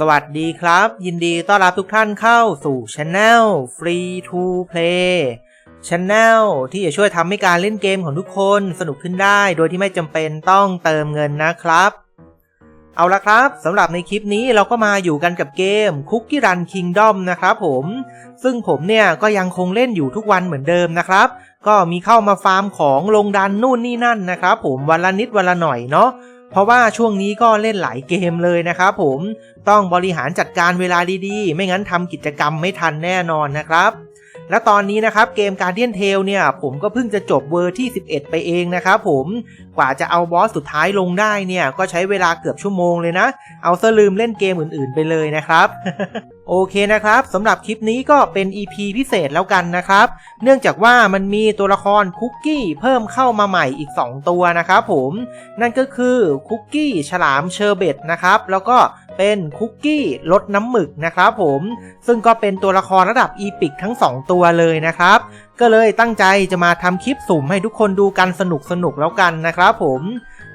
สวัสดีครับ ยินดีต้อนรับทุกท่านเข้าสู่ช anel Free to Play Channel ที่จะช่วยทำให้การเล่นเกมของทุกคนสนุกขึ้นได้ โดยที่ไม่จำเป็นต้องเติมเงินนะครับ เอาละครับสำหรับในคลิปนี้เราก็มาอยู่กันกับเกม Cookie Run Kingdom นะครับผม ซึ่งผมเนี่ยก็ยังคงเล่นอยู่ทุกวันเหมือนเดิมนะครับ ก็มีเข้ามาฟาร์มของลงดันนู่นนี่นั่นนะครับผมวันละนิดวันละหน่อยเนาะ เพราะว่าช่วงนี้ก็เล่นหลายเกมเลยนะครับผมต้องบริหารจัดการเวลาดีๆ ไม่งั้นทำกิจกรรมไม่ทันแน่นอนนะครับ และตอนนี้นะครับเกมการเดียนเทลเนี่ยผมก็เพิ่งจะจบเวอร์ที่ 11 ไปเองนะครับผมกว่าจะเอาบอสสุดท้ายลงได้เนี่ยก็ใช้เวลาเกือบชั่วโมงเลยนะ เอาซะลืมเล่นเกมอื่นๆไปเลยนะครับโอเคนะครับสำหรับคลิปนี้ก็เป็น EP พิเศษแล้วกันนะครับ เนื่องจากว่ามันมีตัวละครคุกกี้เพิ่มเข้ามาใหม่อีก 2 ตัวนะครับผม นั่นก็คือคุกกี้ฉลามเชอร์เบตนะครับ แล้วก็ เป็นคุกกี้ลดน้ำหมึกนะครับผมซึ่งก็เป็นตัวละครระดับอีพิกทั้ง 2 ตัวเลยนะครับ ก็เลยตั้งใจจะมาทำคลิปสุ่มให้ทุกคนดูกันสนุกสนุกๆแล้วกันนะครับผม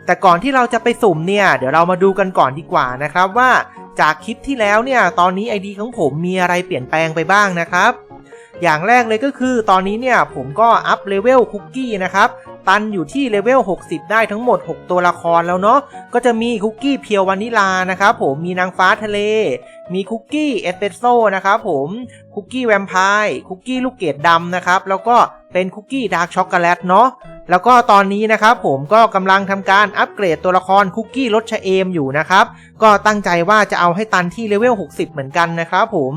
แต่ก่อนที่เราจะไปสุ่มเนี่ย เดี๋ยวเรามาดูกันก่อนดีกว่านะครับว่าจากคลิปที่แล้วเนี่ยตอนนี้ ID ของผมมีอะไรเปลี่ยนแปลงไปบ้างนะครับ อย่างแรกเลยก็คือตอนนี้เนี่ยผมก็อัพเลเวลคุกกี้นะครับ ตันอยู่ที่เลเวล 60 ได้ทั้งหมด 6 ตัวละครแล้วเนาะ ก็จะมีคุกกี้เพียววานิลานะครับผม มีนางฟ้าทะเล มีคุกกี้เอสเปรสโซ่นะครับผม คุกกี้แวมไพร์ คุกกี้ลูกเกดดำนะครับ แล้วก็ เป็นคุกกี้ดาร์กช็อกโกแลตเนาะแล้วก็ตอนนี้นะครับผมก็กำลังทำการอัปเกรดตัวละครคุกกี้รสชะเอมอยู่นะครับ ก็ตั้งใจว่าจะเอาให้ตันที่เลเวล 60 เหมือนกันนะครับผม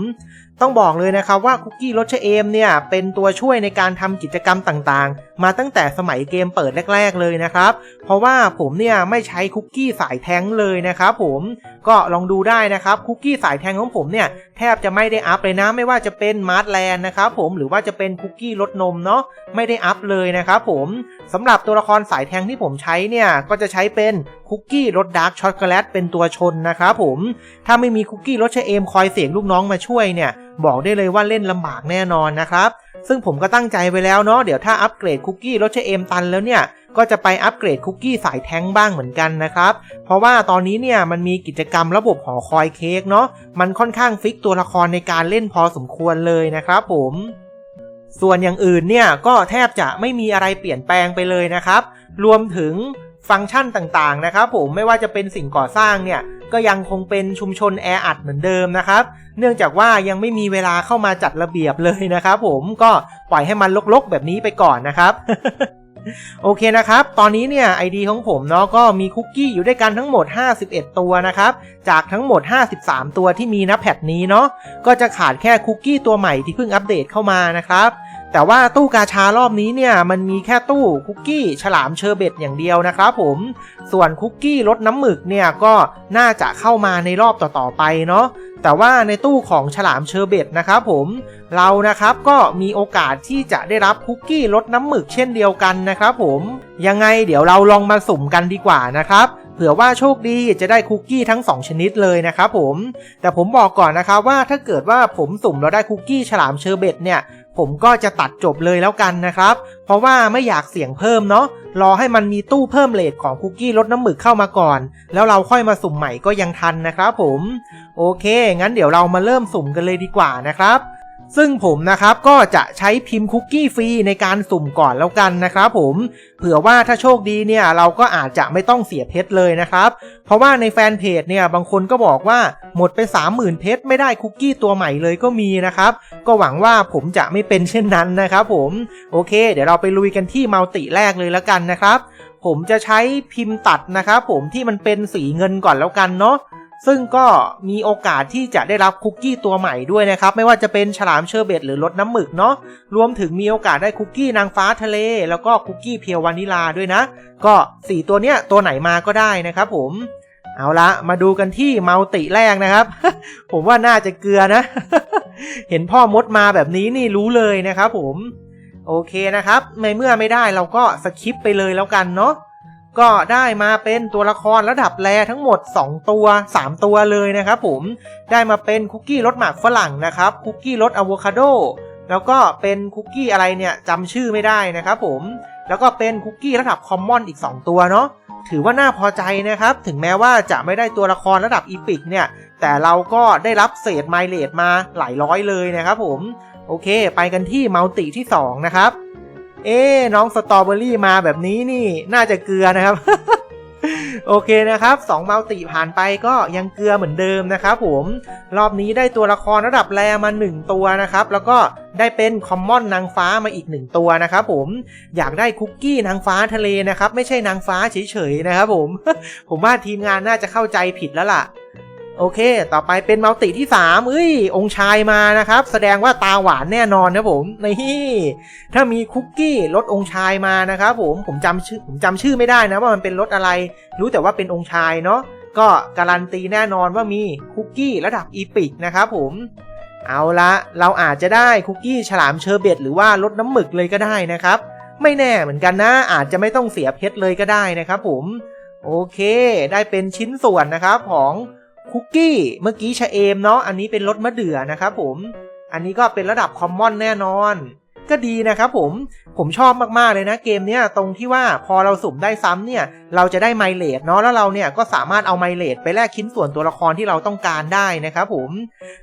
ต้องบอกเลยนะครับว่าคุกกี้รสชะเอมเนี่ยเป็นตัวช่วยในการทำกิจกรรมต่างๆ มาตั้งแต่สมัยเกมเปิดแรก ๆ เลยนะครับ เพราะว่าผมเนี่ยไม่ใช้คุกกี้สายแท้งเลยนะครับผมก็ลองดูได้นะครับคุกกี้สายแท้งของผมเนี่ยแทบจะไม่ได้อัพเลยนะไม่ว่าจะเป็นมาร์ทแลนด์นะครับผมหรือว่าจะเป็นคุกกี้รสนมเนาะไม่ได้อัพเลยนะครับผมสำหรับตัวละครสายแทงที่ผมใช้เนี่ยก็จะใช้เป็นคุกกี้รสดาร์กช็อกโกแลตเป็นตัวชนนะครับผมถ้าไม่มีคุกกี้รสชเอมคอยเสียงลูกน้องมาช่วยเนี่ยบอกได้เลยว่าเล่นลำบากแน่นอนนะครับ ซึ่งผมก็ตั้งใจไว้แล้วเนาะเดี๋ยวถ้าอัปเกรดคุกกี้รสเชเอมตันแล้วเนี่ยก็จะไปอัปเกรดคุกกี้สายแท้งบ้างเหมือนกันนะครับ เพราะว่าตอนนี้เนี่ยมันมีกิจกรรมระบบหอคอยเค้กเนาะมันค่อนข้างฟิกตัวละครในการเล่นพอสมควรเลยนะครับผมส่วนอย่างอื่นเนี่ยก็แทบจะไม่มีอะไรเปลี่ยนแปลงไปเลยนะครับ รวมถึง ฟังก์ชันต่างๆนะครับผมไม่ว่าจะเป็นสิ่งก่อสร้างเนี่ยก็ยังคงเป็นชุมชนแออัดเหมือนเดิมนะครับ เนื่องจากว่ายังไม่มีเวลาเข้ามาจัดระเบียบเลยนะครับผมก็ปล่อยให้มันลกๆ แบบนี้ไปก่อนนะครับโอเคนะครับ ตอนนี้เนี่ย ID ของผมเนาะก็มีคุกกี้อยู่ด้วยกันทั้งหมด 51 ตัวนะครับ จากทั้งหมด 53 ตัวที่มีนะแพทนี้เนาะ ก็จะขาดแค่คุกกี้ตัวใหม่ที่เพิ่งอัปเดตเข้ามานะครับ แต่ว่าตู้กาชารอบนี้เนี่ยมันมีแค่ตู้คุกกี้ฉลามเชอร์เบตอย่างเดียวนะครับผม ส่วนคุกกี้รสน้ำหมึกเนี่ยก็น่าจะเข้ามาในรอบต่อๆไปเนาะแต่ว่าในตู้ของฉลามเชอร์เบตนะครับผมเรานะครับก็มีโอกาสที่จะได้รับคุกกี้รสน้ำหมึกเช่นเดียวกันนะครับผมยังไงเดี๋ยวเราลองมาสุ่มกันดีกว่านะครับเผื่อว่าโชคดีจะได้คุกกี้ทั้ง 2 ชนิดเลยนะครับผม แต่ผมบอกก่อนนะครับว่าถ้าเกิดว่าผมสุ่มแล้วได้คุกกี้ฉลามเชอร์เบตเนี่ย ผมก็จะตัดจบเลยแล้วกันนะครับ เพราะว่าไม่อยากเสี่ยงเพิ่มเนาะรอให้มันมีตู้เพิ่มเลทของคุกกี้ลดน้ำหมึกเข้ามาก่อน แล้วเราค่อยมาสุ่มใหม่ก็ยังทันนะครับผม โอเค งั้นเดี๋ยวเรามาเริ่มสุ่มกันเลยดีกว่านะครับ ซึ่งผมนะครับก็จะใช้พิมพ์คุกกี้ฟรีในการสุ่มก่อนแล้วกันนะครับผมเผื่อว่าถ้าโชคดีเนี่ยเราก็อาจจะไม่ต้องเสียเพชรเลยนะครับ เพราะว่าในแฟนเพจเนี่ยบางคนก็บอกว่าหมดไป 30,000 เพชรไม่ได้คุกกี้ตัวใหม่เลยก็มีนะครับ ก็หวังว่าผมจะไม่เป็นเช่นนั้นนะครับผมโอเค เดี๋ยวเราไปลุยกันที่มัลติแรกเลยแล้วกันนะครับ ผมจะใช้พิมพ์ตัดนะครับผมที่มันเป็นสีเงินก่อนแล้วกันเนาะ ซึ่งก็มีโอกาสที่จะได้รับคุกกี้ตัวใหม่ด้วยนะครับ ไม่ว่าจะเป็นฉลามเชอร์เบตหรือรสน้ำหมึกเนาะรวมถึงมีโอกาสได้คุกกี้นางฟ้าทะเล แล้วก็คุกกี้เพียววานิลาด้วยนะ ก็สี่ตัวเนี้ยตัวไหนมาก็ได้นะครับผมเอาละมาดูกันที่มัลติแรกนะครับ ผมว่าน่าจะเกลือนะ เห็นพ่อมดมาแบบนี้นี่รู้เลยนะครับผม โอเคนะครับ ในเมื่อไม่ได้เราก็สคิปไปเลยแล้วกันเนาะ ก็ได้มาเป็นตัวละครระดับแรทั้งหมด 2 ตัว 3 ตัวเลยนะครับผมได้มาเป็นคุกกี้รสหมากฝรั่งนะครับคุกกี้รสอะโวคาโดแล้วก็เป็นคุกกี้อะไรเนี่ยจำชื่อไม่ได้นะครับผมแล้วก็เป็นคุกกี้ระดับคอมมอนอีก 2 ตัวเนาะถือว่าน่าพอใจนะครับ ถึงแม้ว่าจะไม่ได้ตัวละครระดับอีพิกเนี่ย แต่เราก็ได้รับเศษไมเลดมาหลายร้อยเลยนะครับผม โอเค ไปกันที่มัลติที่ 2 นะครับ เอ๊น้องสตรอเบอรี่มาแบบนี้นี่น่าจะเกลือนะครับ โอเคนะครับ2มัลติผ่านไปก็ยังเกลือเหมือนเดิมนะครับผมรอบนี้ได้ตัวละครระดับแรมา 1 ตัวนะครับ แล้วก็ได้เป็นคอมมอนนางฟ้ามาอีก 1 ตัวนะครับผมอยากได้คุกกี้นางฟ้าทะเลนะครับ ไม่ใช่นางฟ้าเฉยๆนะครับผม ผมว่าทีมงานน่าจะเข้าใจผิดแล้วล่ะ โอเค ต่อไปเป็นมัลติที่ 3 เอ้ย องค์ชายมานะครับ แสดงว่าตาหวานแน่นอนนะผม นี่ ถ้ามีคุกกี้รสองค์ชายมานะครับผม ผมจำชื่อผมจำชื่อไม่ได้นะว่ามันเป็นรสอะไร รู้แต่ว่าเป็นองค์ชายเนาะ ก็การันตีแน่นอนว่ามีคุกกี้ระดับอีพิกนะครับผม เอาละเราอาจจะได้คุกกี้ฉลามเชอร์เบตหรือว่ารสน้ำหมึกเลยก็ได้นะครับ ไม่แน่เหมือนกันนะ อาจจะไม่ต้องเสียเพชรเลยก็ได้นะครับผม โอเค ได้เป็นชิ้นส่วนนะครับของ คุกกี้เมื่อกี้ชะเอมเนาะอันนี้เป็นรสมะเดื่อนะครับผมอันนี้ก็เป็นระดับคอมมอนแน่นอน ก็ดีนะครับผมผมชอบมากๆเลยนะเกมเนี้ยตรงที่ว่าพอเราสุ่มได้ซ้ำเนี่ยเราจะได้ไมเลดเนาะแล้วเราเนี่ยก็สามารถเอาไมเลดไปแลกชิ้นส่วนตัวละครที่เราต้องการได้นะครับผม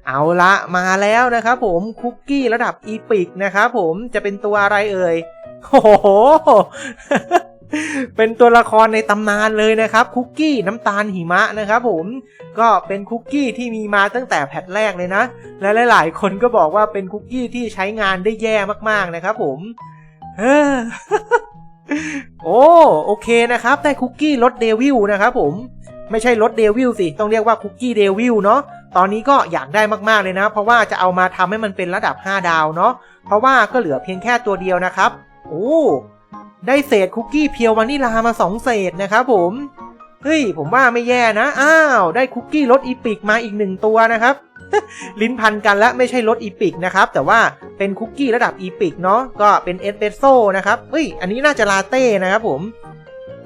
เอาละมาแล้วนะครับผมคุกกี้ระดับอีพิกนะครับผมจะเป็นตัวอะไรเอ่ยโอ้โห เป็นตัวละครในตำนานเลยนะครับคุกกี้น้ำตาลหิมะนะครับผมก็เป็นคุกกี้ที่มีมาตั้งแต่แพทแรกเลยนะ และหลาย ๆ คนก็บอกว่าเป็นคุกกี้ที่ใช้งานได้แย่มากๆนะครับผมเออโอ้โอเคนะครับได้คุกกี้รสเดวิลนะครับผมไม่ใช่รสเดวิลสิ ต้องเรียกว่าคุกกี้เดวิลเนาะตอนนี้ก็อยากได้มากๆเลยนะ เพราะว่าจะเอามาทำให้มันเป็นระดับ 5 ดาวเนาะเพราะว่าก็เหลือเพียงแค่ตัวเดียวนะครับโอ้ ได้เศษคุกกี้เพียววานิลามา2เศษนะครับผมเฮ้ยผมว่าไม่แย่นะ อ้าว ได้คุกกี้รสอีพิกมาอีกหนึ่งตัวนะครับ ลิ้นพันกันและไม่ใช่รสอีพิกนะครับ แต่ว่าเป็นคุกกี้ระดับอีพิกเนาะก็เป็นเอสเปรสโซ่นะครับเฮ้ย อันนี้น่าจะลาเต้นะครับผม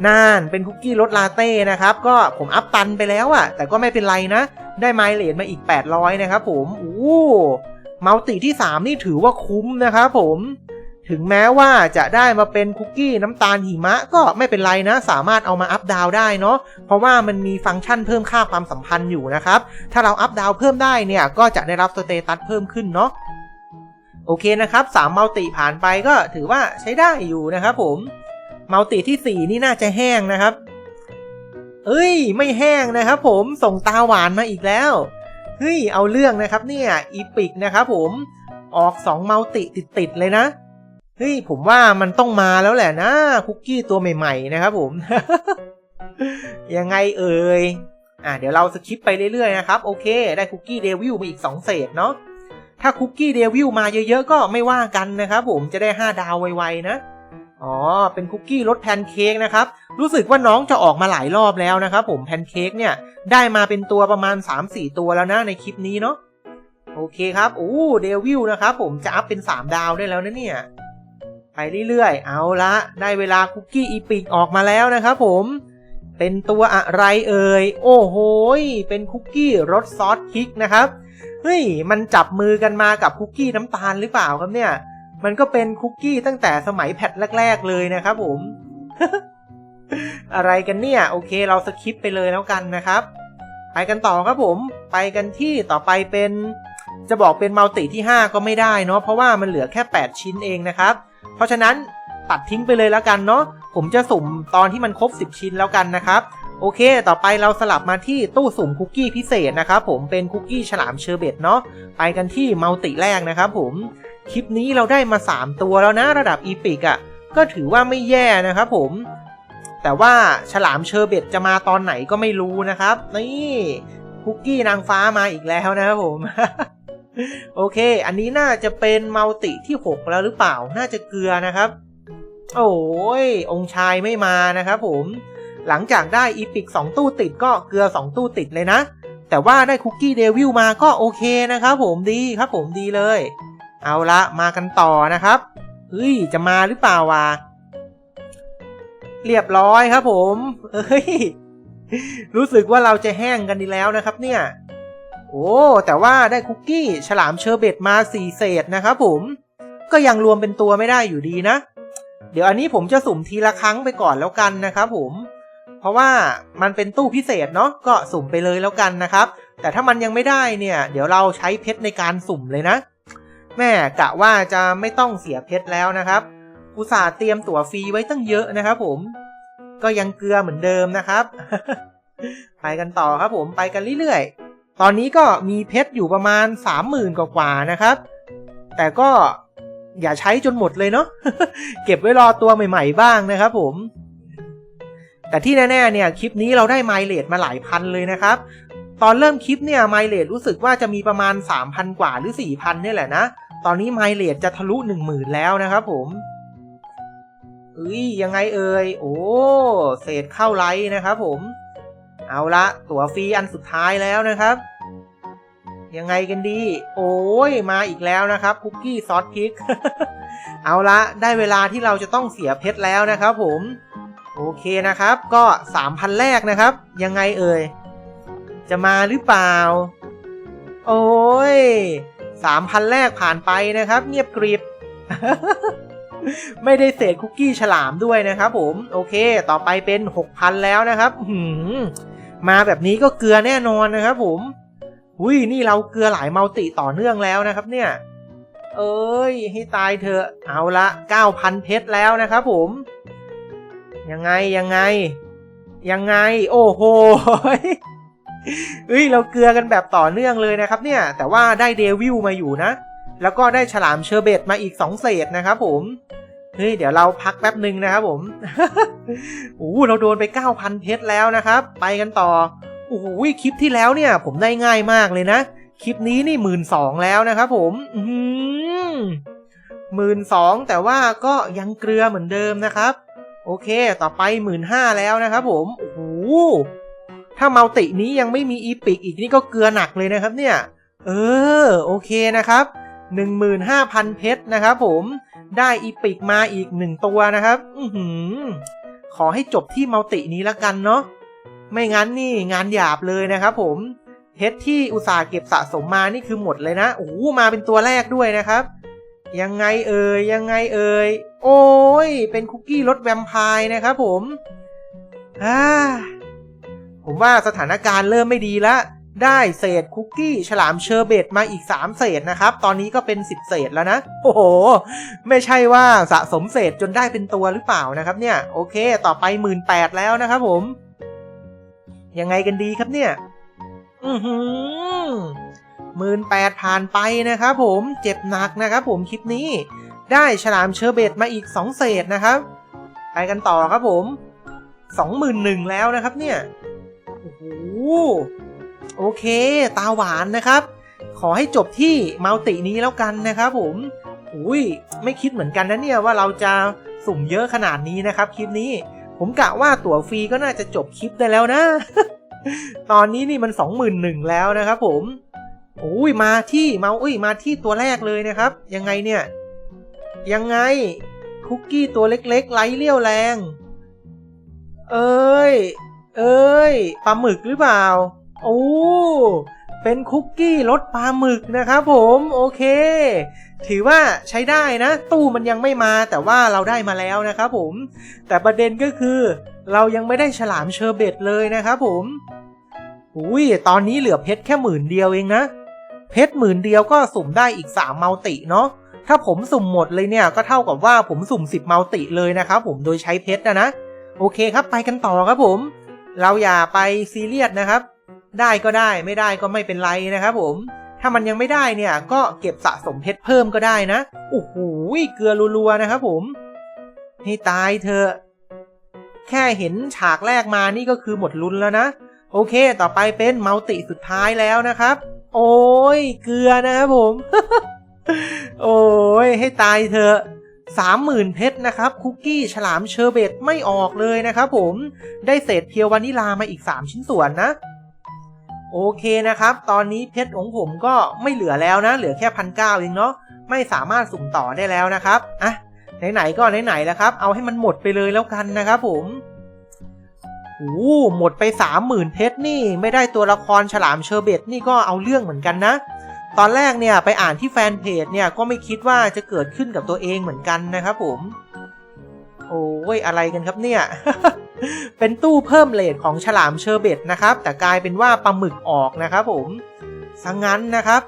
น่านเป็นคุกกี้รสลาเต้นะครับ ก็ผมอัพตันไปแล้วอะแต่ก็ไม่เป็นไรนะ ได้ไมล์เลทมาอีก 800 นะครับผมอู้มัลติที่ 3 นี่ถือว่าคุ้มนะครับผม ถึงแม้ว่าจะได้มาเป็นคุกกี้น้ำตาลหิมะก็ไม่เป็นไรนะ สามารถเอามาอัพดาวได้เนาะเพราะว่ามันมีฟังก์ชันเพิ่มค่าความสัมพันธ์อยู่นะครับ ถ้าเราอัพดาวเพิ่มได้เนี่ย ก็จะได้รับสเตตัสเพิ่มขึ้นเนาะโอเคนะครับ3มัลติผ่านไปก็ถือว่าใช้ได้อยู่นะครับผมมัลติที่ 4 นี่น่าจะแห้งนะครับ เอ้ย ไม่แห้งนะครับผมส่งตาหวานมาอีกแล้วเฮ้ยเอาเรื่องนะครับเนี่ยอีพิกนะครับผมออก2มัลติติดๆเลยนะ เฮ้ยผมว่ามันต้องมาแล้วแหละนะคุกกี้ตัวใหม่ ๆ นะครับผม ยังไงเอ่ยอะเดี๋ยวเราสคิปไปเรื่อยๆนะครับ โอเค ได้คุกกี้เดวิลมาอีก 2 เศษเนาะถ้าคุกกี้เดวิลมาเยอะๆ ก็ไม่ว่ากันนะครับผมจะได้ 5 ดาวไวๆนะ อ๋อ เป็นคุกกี้รสแพนเค้กนะครับ รู้สึกว่าน้องจะออกมาหลายรอบแล้วนะครับผมแพนเค้กเนี่ย ได้มาเป็นตัวประมาณ 3-4 ตัวแล้วนะในคลิปนี้เนาะโอเคครับโอ้เดวิลนะครับผมจะอัพเป็น 3 ดาวได้แล้วนะเนี่ย ไปเรื่อยๆ เอาละได้เวลาคุกกี้อีพิกออกมาแล้วนะครับผม เป็นตัวอะไรเอ่ย โอ้โห เป็นคุกกี้รสซอสพริกนะครับ เฮ้ย มันจับมือกันมากับคุกกี้น้ำตาลหรือเปล่าครับเนี่ย มันก็เป็นคุกกี้ตั้งแต่สมัยแพทแรก ๆ เลยนะครับผม อะไรกันเนี่ย โอเค เราสคิปไปเลยแล้วกันนะครับ ไปกันต่อครับผม ไปกันที่ต่อไปเป็น จะบอกเป็นมัลติที่ 5 ก็ไม่ได้เนาะ เพราะว่ามันเหลือแค่ 8 ชิ้นเองนะครับ เพราะฉะนั้นตัดทิ้งไปเลยแล้วกันเนาะผมจะสุ่มตอนที่มันครบ 10 ชิ้นแล้วกันนะครับ โอเค ต่อไปเราสลับมาที่ตู้สุ่มคุกกี้พิเศษนะครับผมเป็นคุกกี้ฉลามเชอร์เบตเนาะไปกันที่มัลติแรกนะครับผมคลิปนี้เราได้มา 3 ตัวแล้วนะระดับอีพิกอะ่ะก็ถือว่าไม่แย่นะครับผม แต่ว่าฉลามเชอร์เบตจะมาตอนไหนก็ไม่รู้นะครับ นี่คุกกี้นางฟ้ามาอีกแล้วนะครับผม โอเค อันนี้น่าจะเป็นมัลติที่ 6 แล้วหรือเปล่า น่าจะเกลือนะครับ โอ้ย องค์ชายไม่มานะครับผม หลังจากได้อีพิก 2 ตู้ติดก็เกลือ 2 ตู้ติดเลยนะ แต่ว่าได้คุกกี้เดวิลมาก็โอเคนะครับผมดีครับผมดีเลย เอาละมากันต่อนะครับ เฮ้ย จะมาหรือเปล่าวะ เรียบร้อยครับผม เฮ้ย รู้สึกว่าเราจะแห้งกันดีแล้วนะครับเนี่ย โอ้ แต่ว่าได้คุกกี้ฉลามเชอร์เบตมา4เศษนะครับผม ก็ยังรวมเป็นตัวไม่ได้อยู่ดีนะ เดี๋ยวอันนี้ผมจะสุ่มทีละครั้งไปก่อนแล้วกันนะครับผม เพราะว่ามันเป็นตู้พิเศษเนาะก็สุ่มไปเลยแล้วกันนะครับ แต่ถ้ามันยังไม่ได้เนี่ย เดี๋ยวเราใช้เพชรในการสุ่มเลยนะ แม่กะว่าจะไม่ต้องเสียเพชรแล้วนะครับอุตส่าห์เตรียมตั๋วฟรีไว้ตั้งเยอะนะครับผม ก็ยังเกลือเหมือนเดิมนะครับ ไปกันต่อครับผมไปกันเรื่อยๆ ตอนนี้ก็มีเพชรอยู่ประมาณสามหมื่นกว่าๆนะครับ แต่ก็อย่าใช้จนหมดเลยเนาะเก็บไว้รอตัวใหม่ ๆ บ้างนะครับผม แต่ที่แน่ๆเนี่ยคลิปนี้เราได้ไมล์เลทมาหลายพันเลยนะครับ ตอนเริ่มคลิปเนี่ยไมล์เลทรู้สึกว่าจะมีประมาณ 3,000 กว่าหรือ 4,000เนี่ยแหละนะ ตอนนี้ไมล์เลทจะทะลุ 10,000 แล้วนะครับผมเอ้ยยังไงเอ่ยโอ้เศษเข้าไลท์นะครับผม เอาละตั๋วฟรีอันสุดท้ายแล้วนะครับ ยังไงกันดี โอ้ยมาอีกแล้วนะครับคุกกี้ซอสพริก เอาละได้เวลาที่เราจะต้องเสียเพชรแล้วนะครับผมโอเคนะครับก็ 3,000 แรกนะครับ ยังไงเอ่ย จะมาหรือเปล่า โอ้ย3,000 แรกผ่านไปนะครับ เงียบกริบ ไม่ได้เศษคุกกี้ฉลามด้วยนะครับผม โอเค ต่อไปเป็น 6,000 แล้วนะครับหืม มาแบบนี้ก็เกลือแน่นอนนะครับผมหุยนี่เราเกลือหลายมัลติต่อเนื่องแล้วนะครับเนี่ย เอ้ย ให้ตายเถอะเอาละ9,000 เพชรแล้วนะครับผม ยังไงยังไง ยังไง โอ้โหเฮ้ยเราเกลือกันแบบต่อเนื่องเลยนะครับเนี่ย แต่ว่าได้เดวิลมาอยู่นะ แล้วก็ได้ฉลามเชอร์เบตมาอีกสองเศษนะครับผม เฮ้ย เดี๋ยวเราพักแป๊บหนึ่งนะครับผมโอ้เราโดนไป 9,000 เพชรแล้วนะครับ ไปกันต่อโอ้โหคลิปที่แล้วเนี่ย ผมได้ง่ายมากเลยนะ คลิปนี้นี่หมื่นสองแล้วนะครับผมหมื่นสองแต่ว่าก็ยังเกลือเหมือนเดิมนะครับ โอเค ต่อไปหมื่นห้าแล้วนะครับผมโอ้โหถ้าเมาตินี้ยังไม่มีอีพิกอีกนี่ก็เกลือหนักเลยนะครับเนี่ย เออ โอเคนะครับ 15,000 เพชรนะครับผม ได้อีพิกมาอีกหนึ่งตัวนะครับ อือหือ ขอให้จบที่มัลตินี้ละกันเนาะ ไม่งั้นนี่งานหยาบเลยนะครับผมเพชรที่อุตสาห์เก็บสะสมมานี่คือหมดเลยนะ โอ้มาเป็นตัวแรกด้วยนะครับ ยังไงเอ่ย ยังไงเอ่ย โอ้ย เป็นคุกกี้รสแวมไพร์นะครับผม อ่า ผมว่าสถานการณ์เริ่มไม่ดีแล้ว ได้เศษคุกกี้ฉลามเชอร์เบตมาอีก 3 เศษนะครับ ตอนนี้ก็เป็น 10 เศษแล้วนะ โอ้โห ไม่ใช่ว่าสะสมเศษจนได้เป็นตัวหรือเปล่านะครับเนี่ย โอเค ต่อไป 1 8ื่นแล้วนะครับผม ยังไงกันดีครับเนี่ย อือหือหมื่นแปดผ่านไปนะครับผมเจ็บหนักนะครับผมคลิปนี้ ได้ฉลามเชอร์เบตมาอีก 2 เศษนะครับ ไปกันต่อครับผมสองหมื่นหนึ่งแล้วนะครับเนี่ย โอ้โห โอเค ตาหวานนะครับ ขอให้จบที่มัลตินี้แล้วกันนะครับผมอุ้ยไม่คิดเหมือนกันนะเนี่ยว่าเราจะสุ่มเยอะขนาดนี้นะครับคลิปนี้ ผมกะว่าตั๋วฟรีก็น่าจะจบคลิปได้แล้วนะ ตอนนี้นี่มันสองหมื่นหนึ่งแล้วนะครับผมอุ้ยมาที่มาอุ้ยมาที่ตัวแรกเลยนะครับ ยังไงเนี่ย ยังไงคุกกี้ตัวเล็กๆไร้เลี้ยวแรง เอ้ย เอ้ยปลาหมึกหรือเปล่า โอ้เป็นคุกกี้รสปลาหมึกนะครับผมโอเค ถือว่าใช้ได้นะ ตู้มันยังไม่มาแต่ว่าเราได้มาแล้วนะครับผม แต่ประเด็นก็คือ เรายังไม่ได้ฉลามเชอร์เบตเลยนะครับผมอุ้ยตอนนี้เหลือเพชรแค่หมื่นเดียวเองนะ เพชรหมื่นเดียวก็สุ่มได้อีก3มัลติเนาะถ้าผมสุ่มหมดเลยเนี่ยก็เท่ากับว่าผมสุ่ม10มัลติเลยนะครับผมโดยใช้เพชรนะนะโอเคครับไปกันต่อครับผม เราอย่าไปซีเรียสนะครับ ได้ก็ได้ไม่ได้ก็ไม่เป็นไรนะครับผม ถ้ามันยังไม่ได้เนี่ยก็เก็บสะสมเพชรเพิ่มก็ได้นะโอ้โหเกลือรัวๆนะครับผมให้ตายเถอะแค่เห็นฉากแรกมานี่ก็คือหมดลุ้นแล้วนะ โอเค ต่อไปเป็นมัลติสุดท้ายแล้วนะครับ โอ้ยเกลือนะครับผม โอ้ยให้ตายเถอะสามหมื่นเพชรนะครับ คุกกี้ฉลามเชอร์เบตไม่ออกเลยนะครับผมได้เศษเพียววานิลามาอีก 3 ชิ้นส่วนนะ โอเคนะครับ ตอนนี้เพชรของผมก็ไม่เหลือแล้วนะ เหลือแค่พันเก้าเองเนาะ ไม่สามารถสุ่มต่อได้แล้วนะครับ อะ ไหนๆก็ไหนๆแล้วครับ เอาให้มันหมดไปเลยแล้วกันนะครับผมโอ้หมดไปสามหมื่นเพชรนี่ ไม่ได้ตัวละครฉลามเชอร์เบตนี่ก็เอาเรื่องเหมือนกันนะ ตอนแรกเนี่ยไปอ่านที่แฟนเพจเนี่ยก็ไม่คิดว่าจะเกิดขึ้นกับตัวเองเหมือนกันนะครับผม โอ้ยอะไรกันครับเนี่ย เป็นตู้เพิ่มเลทของฉลามเชอร์เบตนะครับ แต่กลายเป็นว่าปลาหมึกออกนะครับผมสังงั้นนะครับ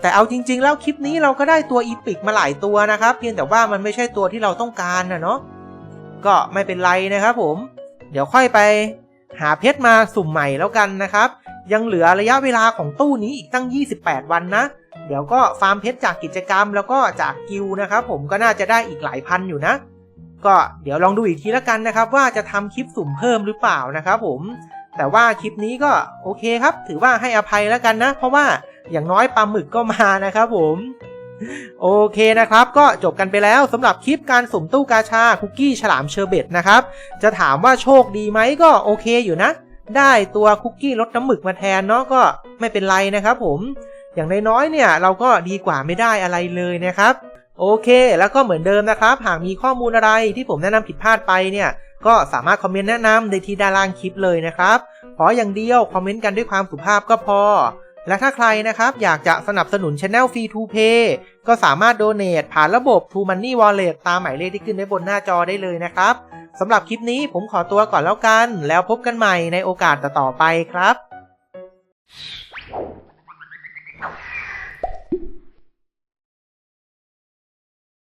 แต่เอาจริง ๆ แล้วคลิปนี้เราก็ได้ตัวอีพิกมาหลายตัวนะครับ เพียงแต่ว่ามันไม่ใช่ตัวที่เราต้องการนะเนาะก็ไม่เป็นไรนะครับผม เดี๋ยวค่อยไปหาเพชรมาสุ่มใหม่แล้วกันนะครับ ยังเหลือระยะเวลาของตู้นี้อีกตั้ง 28 วันนะ เดี๋ยวก็ฟาร์มเพชรจากกิจกรรมแล้วก็จากกิลด์นะครับผมก็น่าจะได้อีกหลายพันอยู่นะ ก็เดี๋ยวลองดูอีกทีล้วกันนะครับ ว่าจะทำคลิปสุ่มเพิ่มหรือเปล่านะครับผม แต่ว่าคลิปนี้ก็โอเคครับ ถือว่าให้อภัยแล้วกันนะ เพราะว่าอย่างน้อยปลาหมึกก็มานะครับผมโอเคนะครับ ก็จบกันไปแล้วสำหรับคลิปการสุ่มตู้กาชาคุกกี้ฉลามเชอร์เบตนะครับ จะถามว่าโชคดีไหมก็โอเคอยู่นะ ได้ตัวคุกกี้รสน้ำหมึกมาแทนเนาะก็ไม่เป็นไรนะครับผม อย่างน้อยๆเนี่ยเราก็ดีกว่าไม่ได้อะไรเลยนะครับ โอเค แล้วก็เหมือนเดิมนะครับ หากมีข้อมูลอะไรที่ผมแนะนำผิดพลาดไปเนี่ย ก็สามารถคอมเมนต์แนะนำในที่ด้านล่างคลิปเลยนะครับ ขออย่างเดียวคอมเมนต์กันด้วยความสุภาพก็พอ และถ้าใครนะครับ อยากจะสนับสนุน Channel Free to Pay ก็สามารถโดเน a t ผ่านระบบ True Money Wallet ตามหมายเลขที่ขึ้นไว้บนหน้าจอได้เลยนะครับสำหรับคลิปนี้ผมขอตัวก่อนแล้วกัน แล้วพบกันใหม่ในโอกาสต่อๆไปครับ